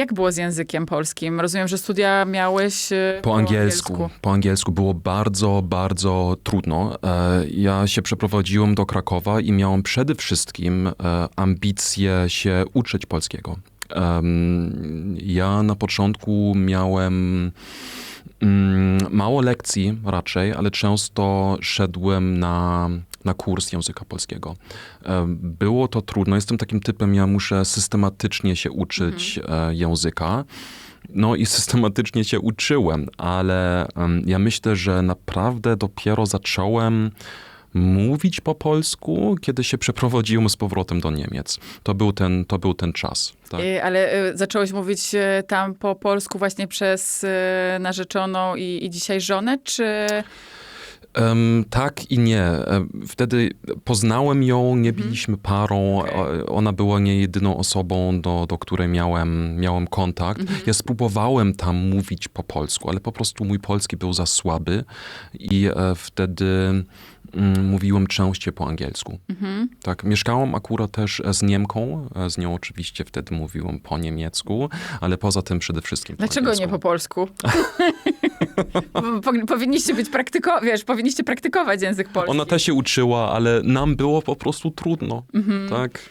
Jak było z językiem polskim? Rozumiem, że studia miałeś e, Po angielsku. Po angielsku było bardzo, bardzo trudno. E, Ja się przeprowadziłem do Krakowa i miałem przede wszystkim e, ambicje się uczyć polskiego. Ja na początku miałem mm, mało lekcji raczej, ale często szedłem na, na kurs języka polskiego. Było to trudno. Jestem takim typem, ja muszę systematycznie się uczyć e, języka. No i systematycznie się uczyłem, ale ja myślę, że naprawdę dopiero zacząłem mówić po polsku, kiedy się przeprowadziłem z powrotem do Niemiec. To był ten, to był ten czas. Tak? E, Ale e, zacząłeś mówić tam po polsku właśnie przez narzeczoną i, i dzisiaj żonę, czy... Em, tak i nie. Wtedy poznałem ją, nie byliśmy parą. Okej. O- Ona była nie jedyną osobą, do, do której miałem, miałem kontakt. Ja spróbowałem tam mówić po polsku, ale po prostu mój polski był za słaby i e, wtedy mm, mówiłem częściej po angielsku. Tak, mieszkałam akurat też e, z Niemką. E, Z nią oczywiście wtedy mówiłem po niemiecku, ale poza tym przede wszystkim po Dlaczego angielsku. nie po polsku? Po- powinniście być praktyko... Wiesz, powinniście praktykować język polski. Ona też się uczyła, ale nam było po prostu trudno. Tak?